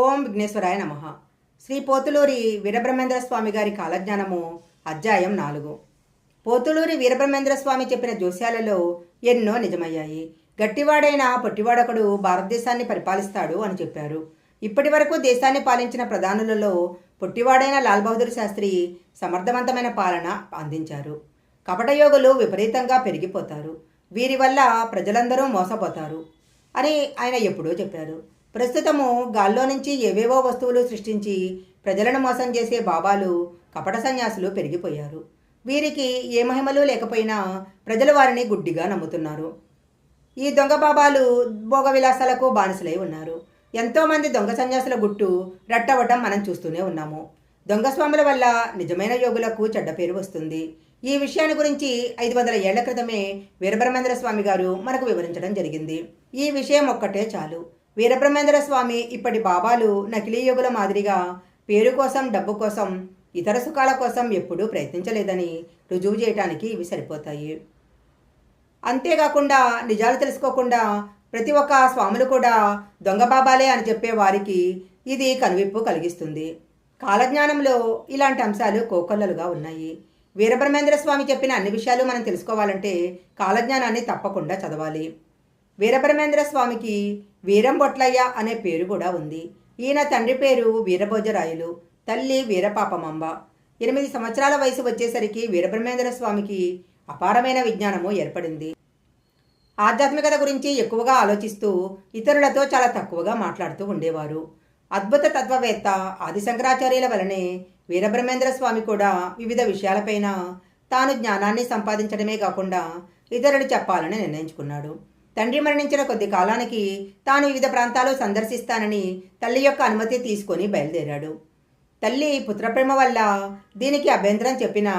ఓం విఘ్నేశ్వరాయ నమ. శ్రీ పోతులూరి వీరబ్రహ్మేంద్ర స్వామి గారి కాలజ్ఞానము అధ్యాయం నాలుగు. పోతులూరి వీరబ్రహ్మేంద్ర స్వామి చెప్పిన జోస్యాలలో ఎన్నో నిజమయ్యాయి. గట్టివాడైన పొట్టివాడొకడు భారతదేశాన్ని పరిపాలిస్తాడు అని చెప్పారు. ఇప్పటి వరకు దేశాన్ని పాలించిన ప్రధానులలో పొట్టివాడైన లాల్ బహదూర్ శాస్త్రి సమర్థవంతమైన పాలన అందించారు. కపటయోగులు విపరీతంగా పెరిగిపోతారు. వీరి వల్ల ప్రజలందరూ మోసపోతారు అని ఆయన ఎప్పుడూ చెప్పారు. ప్రస్తుతము గాల్లో నుంచి ఏవేవో వస్తువులు సృష్టించి ప్రజలను మోసం చేసే బాబాలు కపట సన్యాసులు పెరిగిపోయారు. వీరికి ఏ మహిమలు లేకపోయినా ప్రజలు వారిని గుడ్డిగా నమ్ముతున్నారు. ఈ దొంగ బాబాలు భోగ విలాసాలకు బానిసలై ఉన్నారు. ఎంతోమంది దొంగ సన్యాసుల గుట్టు రట్టవటం మనం చూస్తూనే ఉన్నాము. దొంగ స్వాముల వల్ల నిజమైన యోగులకు చెడ్డ పేరు వస్తుంది. ఈ విషయాన్ని గురించి ఐదు వందల ఏళ్ళ క్రితమే వీరబ్రహ్మేంద్ర స్వామి గారు మనకు వివరించడం జరిగింది. ఈ విషయం ఒక్కటే చాలు. వీరబ్రహ్మేంద్ర స్వామి ఇప్పటి బాబాలు నకిలీ యుగుల మాదిరిగా పేరు కోసం డబ్బు కోసం ఇతర సుఖాల కోసం ఎప్పుడూ ప్రయత్నించలేదని రుజువు చేయటానికి ఇవి సరిపోతాయి. అంతేకాకుండా నిజాలు తెలుసుకోకుండా ప్రతి ఒక్క స్వాములు కూడా దొంగ బాబాలే అని చెప్పే వారికి ఇది కనువిప్పు కలిగిస్తుంది. కాలజ్ఞానంలో ఇలాంటి అంశాలు కోకొల్లలుగా ఉన్నాయి. వీరబ్రహ్మేంద్ర స్వామి చెప్పిన అన్ని విషయాలు మనం తెలుసుకోవాలంటే కాలజ్ఞానాన్ని తప్పకుండా చదవాలి. వీరబ్రహ్మేంద్ర స్వామికి వీరంబొట్లయ్య అనే పేరు కూడా ఉంది. ఈయన తండ్రి పేరు వీరభోజరాయులు తల్లి వీరపాపమంబ. ఎనిమిది సంవత్సరాల వయసు వచ్చేసరికి వీరబ్రహ్మేంద్ర స్వామికి అపారమైన విజ్ఞానము ఏర్పడింది. ఆధ్యాత్మికత గురించి ఎక్కువగా ఆలోచిస్తూ ఇతరులతో చాలా తక్కువగా మాట్లాడుతూ ఉండేవారు. అద్భుత తత్వవేత్త ఆది శంకరాచార్యుల వలనే వీరబ్రహ్మేంద్ర స్వామి కూడా వివిధ విషయాలపైన తాను జ్ఞానాన్ని సంపాదించడమే కాకుండా ఇతరులు చెప్పాలని నిర్ణయించుకున్నాడు. తండ్రి మరణించిన కొద్ది కాలానికి తాను వివిధ ప్రాంతాలు సందర్శిస్తానని తల్లి యొక్క అనుమతి తీసుకొని బయలుదేరాడు. తల్లి పుత్రప్రేమ వల్ల దీనికి అభ్యంతరం చెప్పిన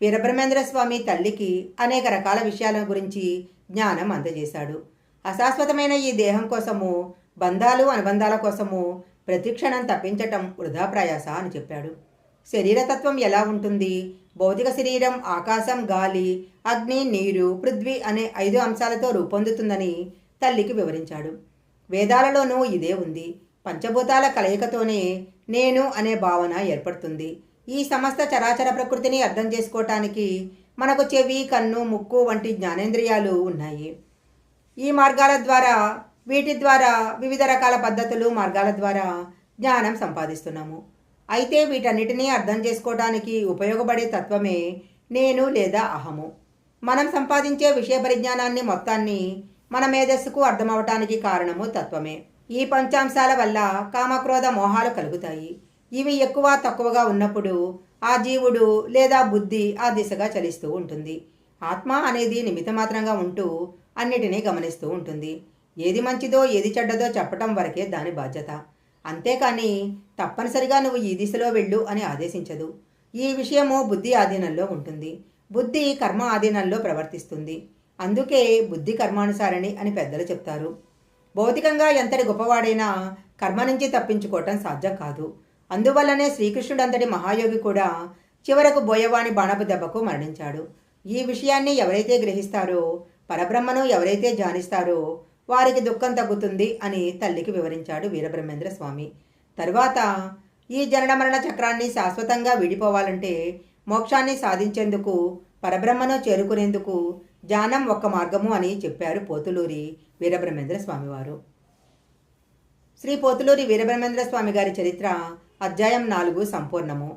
వీరబ్రహ్మేంద్ర స్వామి తల్లికి అనేక రకాల విషయాల గురించి జ్ఞానం అందజేశాడు. అశాశ్వతమైన ఈ దేహం కోసము బంధాలు అనుబంధాల కోసము ప్రతిక్షణం తప్పించటం వృధా ప్రయాస అని చెప్పాడు. శరీరతత్వం ఎలా ఉంటుంది? భౌతిక శరీరం ఆకాశం గాలి అగ్ని నీరు పృథ్వీ అనే ఐదు అంశాలతో రూపొందుతుందని తల్లికి వివరించాడు. వేదాలలోనూ ఇదే ఉంది. పంచభూతాల కలయికతోనే నేను అనే భావన ఏర్పడుతుంది. ఈ సమస్త చరాచర ప్రకృతిని అర్థం చేసుకోవటానికి మనకు చెవి కన్ను ముక్కు వంటి జ్ఞానేంద్రియాలు ఉన్నాయి. ఈ మార్గాల ద్వారా వీటి ద్వారా వివిధ రకాల పద్ధతులు మార్గాల ద్వారా జ్ఞానం సంపాదిస్తున్నాము. అయితే వీటన్నిటినీ అర్థం చేసుకోవడానికి ఉపయోగపడే తత్వమే నేను లేదా అహము. మనం సంపాదించే విషయ పరిజ్ఞానాన్ని మొత్తాన్ని మన మేధస్సుకు అర్థమవటానికి కారణము తత్వమే. ఈ పంచాంశాల వల్ల కామక్రోధ మోహాలు కలుగుతాయి. ఇవి ఎక్కువ తక్కువగా ఉన్నప్పుడు ఆ జీవుడు లేదా బుద్ధి ఆ దిశగా చలిస్తూ ఉంటుంది. ఆత్మ అనేది నిమితమాత్రంగా ఉంటూ అన్నిటినీ గమనిస్తూ ఉంటుంది. ఏది మంచిదో ఏది చెడ్డదో చెప్పటం వరకే దాని బాధ్యత. అంతేకాని తప్పనిసరిగా నువ్వు ఈ దిశలో వెళ్ళు అని ఆదేశించదు. ఈ విషయము బుద్ధి ఆధీనంలో ఉంటుంది. బుద్ధి కర్మ ఆధీనంలో ప్రవర్తిస్తుంది. అందుకే బుద్ధి కర్మానుసారిణి అని పెద్దలు చెప్తారు. భౌతికంగా ఎంతటి గొప్పవాడైనా కర్మ నుంచి తప్పించుకోవటం సాధ్యం కాదు. అందువల్లనే శ్రీకృష్ణుడు అంతటి మహాయోగి కూడా చివరకు బోయవాణి బాణపు దెబ్బకు మరణించాడు. ఈ విషయాన్ని ఎవరైతే గ్రహిస్తారో పరబ్రహ్మను ఎవరైతే ధ్యానిస్తారో వారికి దుఃఖం తగ్గుతుంది అని తల్లికి వివరించాడు వీరబ్రహ్మేంద్ర స్వామి. తరువాత ఈ జనన మరణ చక్రాన్ని శాశ్వతంగా విడిపోవాలంటే మోక్షాన్ని సాధించేందుకు పరబ్రహ్మను చేరుకునేందుకు ధ్యానం ఒక్క మార్గము అని చెప్పారు పోతులూరి వీరబ్రహ్మేంద్ర స్వామివారు. శ్రీ పోతులూరి వీరబ్రహ్మేంద్ర స్వామి గారి చరిత్ర అధ్యాయం నాలుగు సంపూర్ణము.